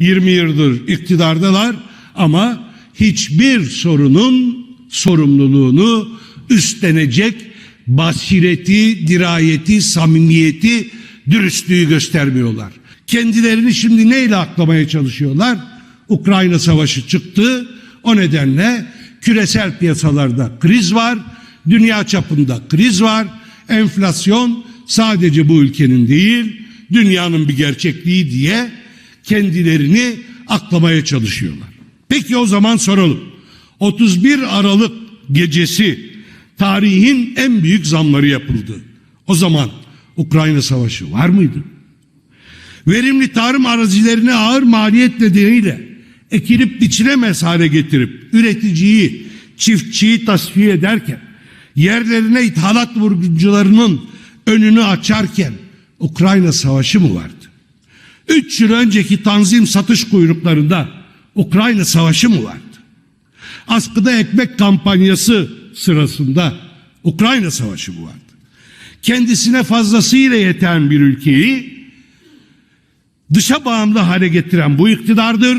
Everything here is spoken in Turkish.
20 yıldır iktidardalar ama hiçbir sorunun sorumluluğunu üstlenecek basireti, dirayeti, samimiyeti, dürüstlüğü göstermiyorlar. Kendilerini şimdi neyle aklamaya çalışıyorlar? Ukrayna savaşı çıktı. O nedenle küresel piyasalarda kriz var, dünya çapında kriz var. Enflasyon sadece bu ülkenin değil, dünyanın bir gerçekliği diye kendilerini aklamaya çalışıyorlar. Peki o zaman soralım. 31 Aralık gecesi tarihin en büyük zamları yapıldı. O zaman Ukrayna Savaşı var mıydı? Verimli tarım arazilerini ağır maliyet nedeniyle ekilip biçilemez hale getirip üreticiyi, çiftçiyi tasfiye ederken, yerlerine ithalat vurguncularının önünü açarken Ukrayna Savaşı mı vardı? Üç yıl önceki tanzim satış kuyruklarında Ukrayna Savaşı mı vardı? Askıda ekmek kampanyası sırasında Ukrayna Savaşı mı vardı? Kendisine fazlasıyla yeten bir ülkeyi dışa bağımlı hale getiren bu iktidardır.